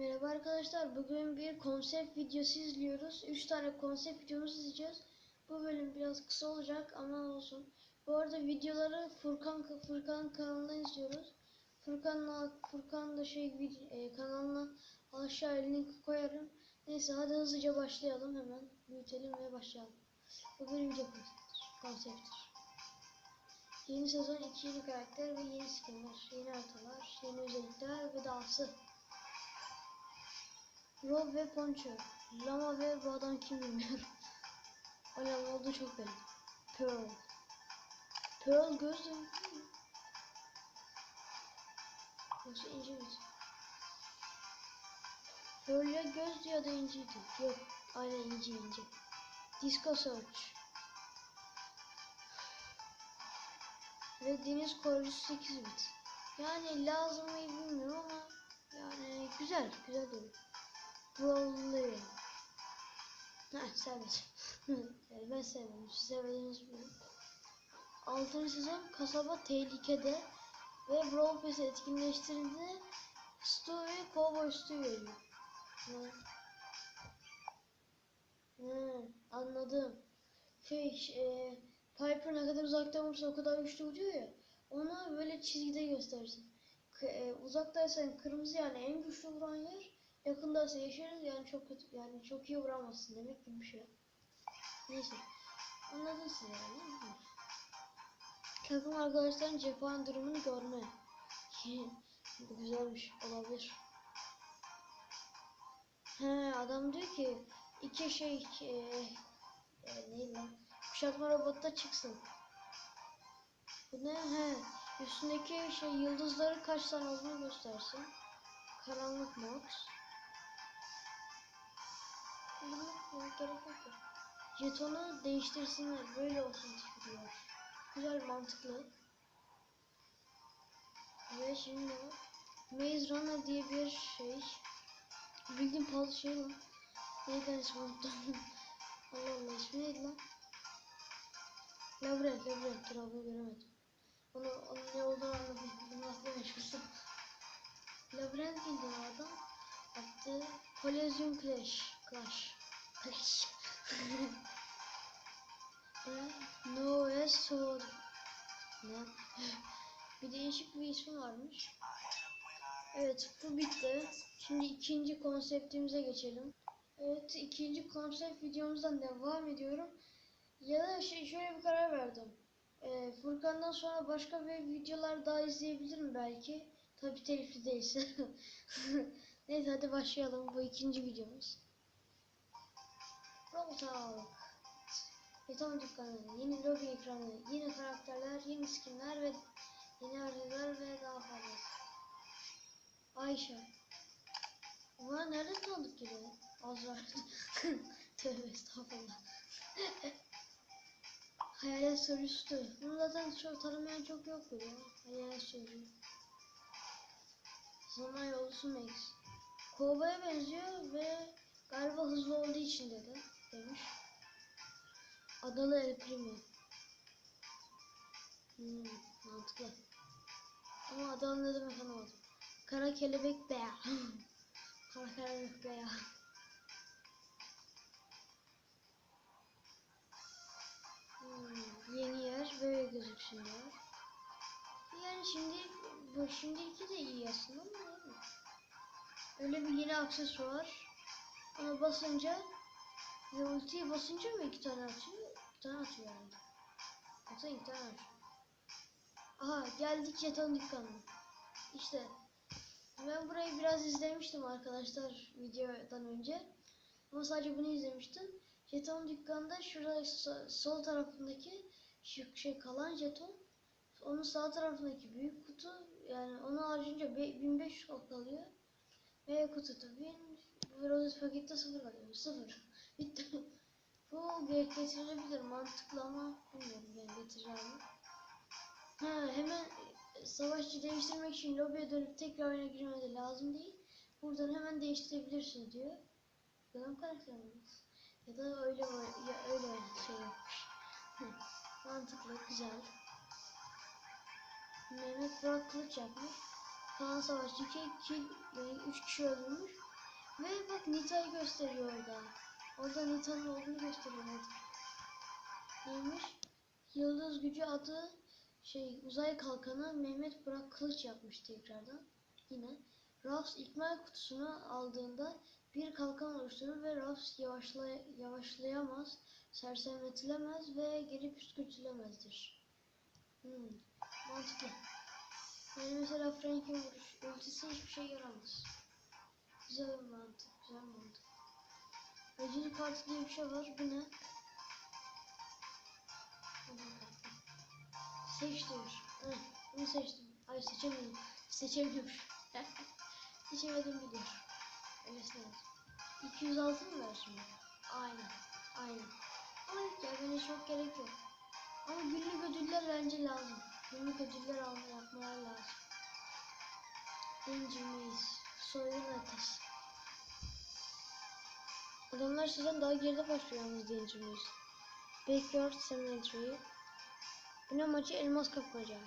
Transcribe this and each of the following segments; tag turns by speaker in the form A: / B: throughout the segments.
A: Merhaba arkadaşlar. Bugün bir konsept videosu izliyoruz. 3 tane konsept videomuzu izleyeceğiz. Bu bölüm biraz kısa olacak ama olsun. Bu arada videoları Furkan Furkan kanalından izliyoruz. Furkan'la Furkan da şey e, kanalına aşağıya link koyarım. Neyse hadi hızlıca başlayalım hemen. Büyütelim ve başlayalım. Bu birinci konsepttir. Yeni sezon, iki yeni karakter ve yeni skinler, yeni haritalar, yeni özellikler ve dahası. Rob ve Poncho. Lama ve bu adam kim bilmiyorum. O olduğu çok belli. Pearl. Pearl gözlü. Yoksa inci miydi? Pearl ya gözdü ya da inciydi. Yok. Aynen inci inci. Disco Search. Ve deniz koruyucusu 8 bit. Yani lazım mı bilmiyorum ama yani güzel. Güzel duruyor. Brawl'ları. Heh sevmedim. yani ben sevmedim. Siz sevmediniz mi? 6. sezon kasaba tehlikede ve Brawl Pass etkinleştirildi. Stu ve Cowboy veriyor. Ne? He, anladım. Şey, e, Piper ne kadar uzaktan vursa o kadar güçlü vuruyor ya. Onu böyle çizgide göstersin. K- e, uzaktaysan kırmızı yani en güçlü vuran yer. Yakındaysa yeşil yani çok kötü yani çok iyi vuramazsın demek gibi bir şey. Neyse. Anladın siz yani. değil mi? Takım arkadaşların cephane durumunu görme. Bu güzelmiş. Olabilir. He adam diyor ki iki şey e, e, neydi lan? Kuşatma robotu da çıksın. Bu ne? He. Üstündeki şey yıldızları kaç tane olduğunu göstersin. Karanlık mod. Ya. Jetonu değiştirsinler. Böyle olsun diyor. Güzel mantıklı. Ve şimdi Maze Runner diye bir şey. Bildiğim pahalı şey lan. Neyden unuttum. Allah Allah ismi neydi lan? Labirent, labirent. Dur abi göremedim. Onu, onun ne olduğunu anladım. Bunu aklıma yaşamıştım. Labirent bildiğin adam. Attı. Coliseum Clash. Clash. Clash. No Sword. Ne? Bir değişik bir ismi varmış. Evet bu bitti. Şimdi ikinci konseptimize geçelim. Evet ikinci konsept videomuzdan devam ediyorum. Ya da şey, şöyle bir karar verdim. Ee, Furkan'dan sonra başka bir videolar daha izleyebilirim belki. Tabi telifli değilse. Neyse hadi başlayalım. Bu ikinci videomuz. Roll Talk. Beton dükkanı, yeni lobi ekranı, yeni karakterler, yeni skinler ve yeni haritalar ve daha fazla. Ayşe. Ulan nereden tanıdık geliyor? Azra. Tövbe estağfurullah. Hayalet sorusu. Bunu zaten çok tanımayan çok yoktur ya. Hayalet sorusu. Zaman yolcusu Max. Kovboya benziyor ve galiba hızlı olduğu için dedi. Demiş. Adalı El Primo. Hmm, mantıklı. Ama adalı ne demek anlamadım. Kara kelebek beya. Kara kelebek beya. Hmm, yeni yer böyle gözüksünler. Yani şimdi bu şimdiki de iyi aslında ama? Öyle bir yeni aksesuar. Ona basınca ve ultiyi basınca mı iki tane atıyor? İki tane atıyor herhalde. Yoksa iki tane atıyor. Aha geldik jeton dükkanına. İşte ben burayı biraz izlemiştim arkadaşlar videodan önce. Ama sadece bunu izlemiştim. Jeton dükkanda şurada so- sol tarafındaki şu şey kalan jeton onun sağ tarafındaki büyük kutu yani onu harcayınca be- 1500 kalıyor. Ve kutu da 1000 bu rozet pakette sıfır kalıyor. Sıfır. Bitti. Bu ge- getirilebilir mantıklı ama bilmiyorum getirir mi? Ha hemen e, savaşçı değiştirmek için lobiye dönüp tekrar oyuna girmede lazım değil. Buradan hemen değiştirebilirsin diyor. Benim karakterimiz. Ya da öyle ya öyle şey yapmış. Mantıklı, güzel. Mehmet Burak kılıç yapmış. Kaan Savaşçı 2 kill, yani 3 kişi öldürmüş. Ve bak Nita'yı gösteriyor orada. Orada Nita'nın olduğunu gösteriyor. Neymiş? Yıldız gücü adı şey uzay kalkanı Mehmet Burak Kılıç yapmış tekrardan. Yine Raps ikmal kutusunu aldığında bir kalkan oluşturur ve Raps yavaşlay yavaşlayamaz, sersemletilemez ve geri püskürtülemezdir. Hmm, mantıklı. Yani mesela Frank'in vuruş ultisi hiçbir şey yaramaz. Güzel bir mantık, güzel bir mantık. Ödül kartı diye bir şey var. Bu ne? Seç diyor. Hı, bunu seçtim. Hayır seçemedim. Seçemiyorum. Seçemedim bir diyor. Öylesine yaz. 206 mı ver şimdi? Aynen. Aynen. Ama ya bence çok gerek yok. Ama günlük ödüller bence lazım. Günlük ödüller alma yapmalar lazım. Danger Maze. Soygun ateş. Adamlar sizden daha geride başlıyor yalnız Maze. Backyard Cemetery. Bu ne maçı? Elmas kapmaca.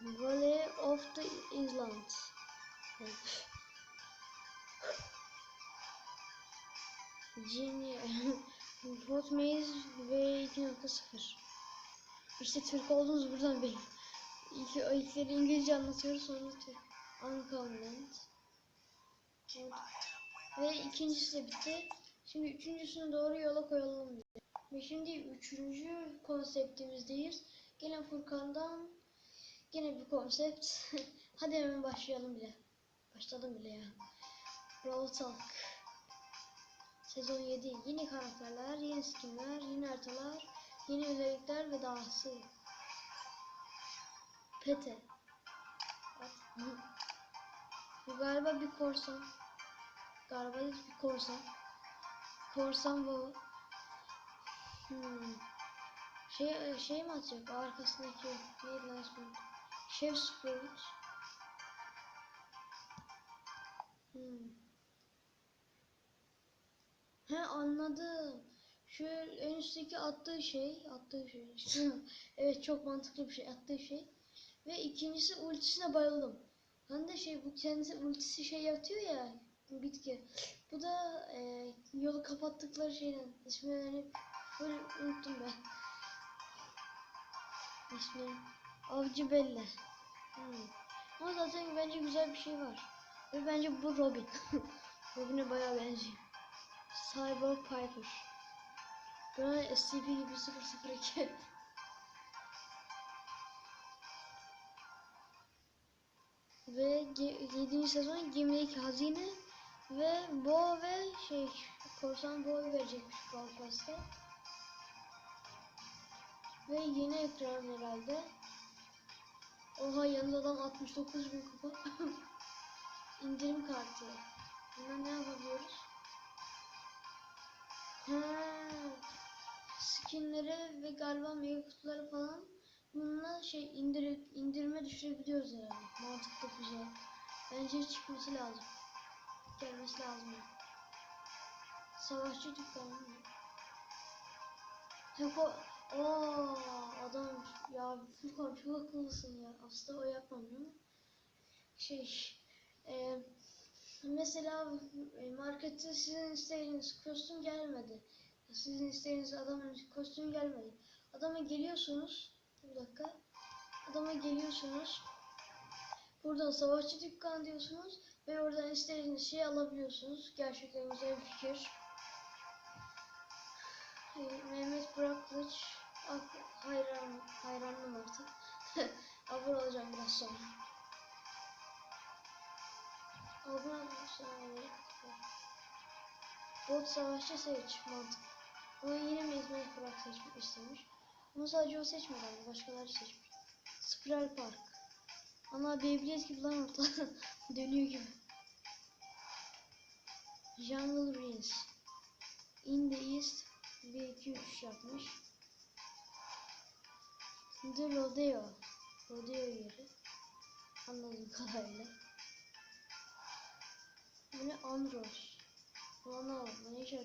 A: Valley of the Island. Genie. Hot Maze ve 2.0. İşte Türk olduğunuz buradan belli. İlk, ilkleri İngilizce anlatıyoruz sonra Türk. Uncommon. Evet. Ve ikincisi de bitti. Şimdi üçüncüsünü doğru yola koyalım diye. Ve şimdi üçüncü konseptimizdeyiz. Gene Furkan'dan gene bir konsept. Hadi hemen başlayalım bile. Başladım bile ya. Brawl Talk. Sezon 7. Yeni karakterler, yeni skinler, yeni haritalar, yeni özellikler ve dahası. Pete. Bak. Bu galiba bir korsan. Galiba bir korsan. Korsan bu. Hmm. Şey, şey mi atacak? Arkasındaki neydi lan ismi? Chef Spirit. Hmm. He anladım. Şu en üstteki attığı şey, attığı şey. evet çok mantıklı bir şey attığı şey. Ve ikincisi ultisine bayıldım. Ben de şey bu kendisi ultisi şey yapıyor ya bitki. Bu da e, yolu kapattıkları şeyden. İsmini hani böyle unuttum ben. İsmi Avcı Bella. Hmm. Ama zaten bence güzel bir şey var. Ve bence bu Robin. Robin'e bayağı benziyor. Cyber Piper. Bana SCP gibi 002. ve 7. sezon gemideki hazine ve Bo ve şey korsan Bo'yu verecekmiş Brawl Pass'ta. Ve yeni ekran herhalde. Oha yanında adam 69 bin kupa. İndirim kartı. Buna ne yapabiliyoruz? Ha, skinleri ve galiba meyve kutuları falan bununla şey indir indirme düşürebiliyoruz herhalde. Mantıklı güzel. Bence çıkması lazım. Gelmesi lazım. Savaşçı dükkanı mı? Hep o Aa, adam ya Furkan çok akıllısın ya. Aslında o yapmamıyor ama şey e, mesela e, markette sizin istediğiniz kostüm gelmedi. Sizin istediğiniz adamın kostüm gelmedi. Adama geliyorsunuz. Bir dakika. Adama geliyorsunuz. Buradan savaşçı dükkan diyorsunuz ve oradan istediğiniz şeyi alabiliyorsunuz. Gerçekten güzel bir fikir. Mehmet Burak Kılıç ak- hayran, hayranım artık. Abone olacağım biraz sonra. Abone olacağım. Bot savaşçı seç mantık. Ama yine Mehmet Burak seçmek istemiş. Ama sadece o seçmedi ama başkaları seçmiş. Spiral Park. Ana Beyblade gibi lan orta. Dönüyor gibi. Jungle Rings. In the East 1-2-3 yapmış. The Rodeo. Rodeo yeri. Anladığım kadarıyla. Bu ne? Andros. Ulan ne? Bu ne işe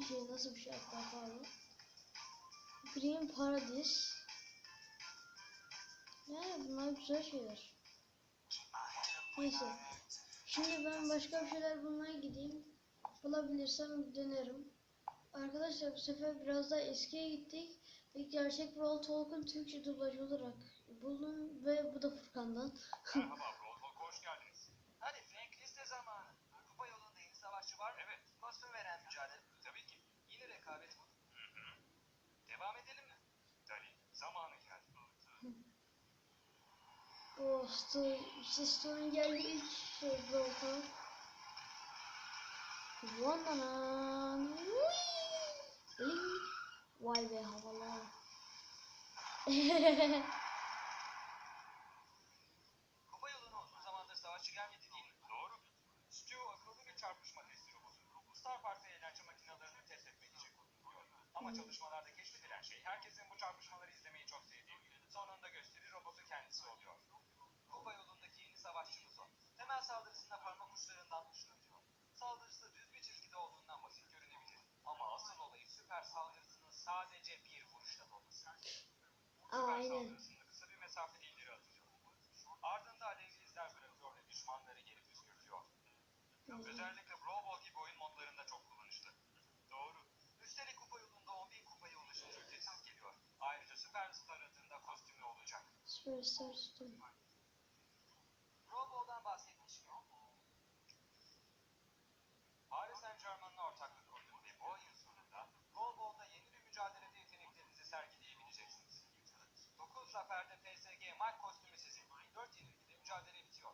A: yarıyor? Şey nasıl bir şey hatta pardon. Green Paradise. Yani bunlar güzel şeyler. Neyse. Şimdi ben başka bir şeyler bulmaya gideyim. Bulabilirsem denerim. Arkadaşlar bu sefer biraz daha eskiye gittik. Ve gerçek Brawl Talk'un Türkçe dublajı olarak buldum ve bu da Furkan'dan.
B: Merhaba Broadwalk'a hoş geldiniz. Hadi Frank liste zamanı. Kupa yolunda yeni savaşçı var mı? Evet. Kostüm veren mücadele. Tabii ki. Yine rekabet mi? Hı hı. Devam edelim mi? Dani, zamanı geldi.
A: Oh, Sto işte Stone'un geldi ilk şey Brawl. Vananan. Vay be havalar.
B: Kupa yoluna uzun zamandır savaşçı gelmedi değil mi? Doğru. Stu akıllı bir çarpışma testi robotu. Star Park'ta makinelerini test etmek için kullanılıyor. Ama çalışmalarda keşfedilen şey herkesin bu çarpışmaları sadece bir vuruşta olması. Süper
A: Aynen.
B: kısa bir mesafede ileri atıyor. Ardında alevli izler bırakıyor ve düşmanları geri püskürtüyor. Özellikle Brawl Ball gibi oyun modlarında çok kullanışlı. Doğru. Üstelik kupa yolunda 10.000 kupaya ulaşınca ücretsiz geliyor. Ayrıca Superstar adında kostümü olacak.
A: Superstar Stone.
B: 9 zaferde PSG maç kostümü sizin. 4 yenilgide mücadele bitiyor.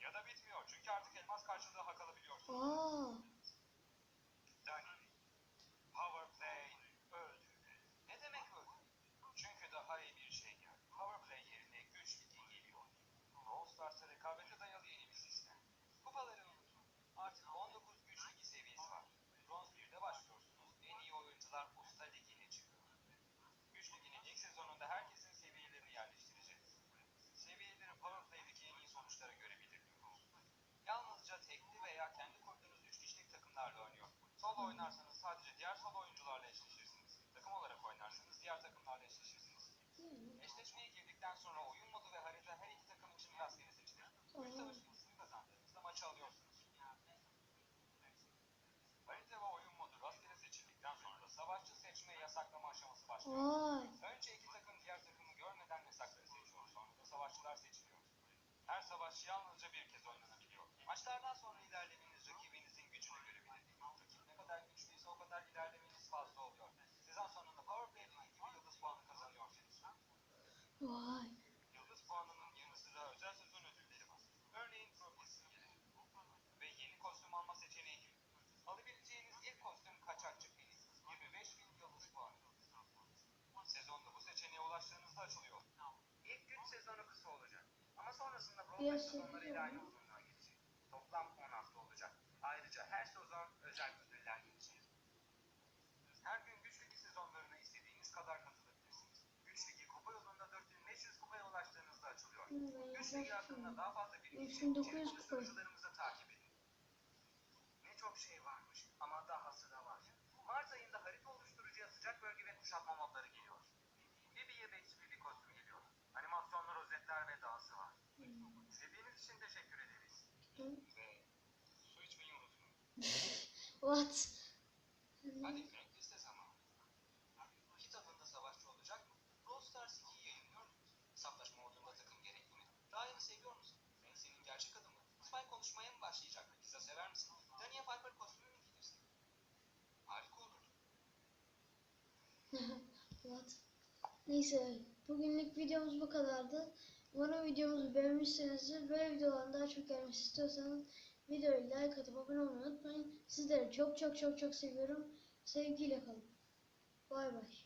B: Ya da bitmiyor çünkü artık elmas karşılığı hak alabiliyorsunuz.
A: Aa,
B: Solo oynarsanız sadece diğer solo oyuncularla eşleşirsiniz. Takım olarak oynarsanız diğer takımlarla eşleşirsiniz. Eşleşmeye girdikten sonra oyun modu ve harita her iki takım için rastgele seçilir. Güç savaşınızı kazandığınızda maçı alıyorsunuz. Harita ve oyun modu rastgele seçildikten sonra savaşçı seçme yasaklama aşaması başlıyor. Önce iki takım diğer takımı görmeden yasakları seçiyor. Sonra da savaşçılar seçiliyor. Her savaş yalnızca bir kez oynanabiliyor. Maçlardan sonra ilerlemeniz rakibinizin gücünü görebilir. Rakip ne kadar güçlüyse o kadar ilerlemeniz fazla oluyor. Sezon sonunda Power Play Ligi gibi yıldız puanı kazanıyorsunuz.
A: Vay.
B: Yıldız puanının yanı sıra özel sezon ödülleri var. Örneğin simgeleri ve yeni kostüm alma seçeneği gibi. Alabileceğiniz ilk kostüm kaçakçı Filiz. 25 bin yıldız puanı. Sezonda bu seçeneğe ulaştığınızda açılıyor. İlk güç sezonu kısa olacak. Ama sonrasında Pass sezonlarıyla aynı uzunluğa gelecek. Toplam 10 hafta olacak. Ayrıca her sezon özel ödüller gelecek. Her gün güç ligi sezonlarına istediğiniz kadar katılabilirsiniz. Güç ligi kupa yolunda 4500 kupaya
A: Hmm,
B: hakkında daha fazla bilgi için
A: 3900
B: içerik
A: kupa.
B: oluşturucularımızı takip edin. Ne çok şey varmış ama dahası da var. Mart ayında harita oluşturucuya sıcak bölge ve kuşatma modları geliyor. Bibi'ye Bexby bir kostüm geliyor. Animasyonlu rozetler ve dahası var. İzlediğiniz için teşekkür ederiz.
A: Hı.
B: Ve su içmeyi unutmayın.
A: What?
B: Hadi
A: Neyse, bugünlük videomuz bu kadardı. Umarım videomuzu beğenmişsinizdir. Böyle videoların daha çok gelmesi istiyorsanız videoyu like atıp abone olmayı unutmayın. Sizleri çok çok çok çok seviyorum. Sevgiyle kalın. Bay bay.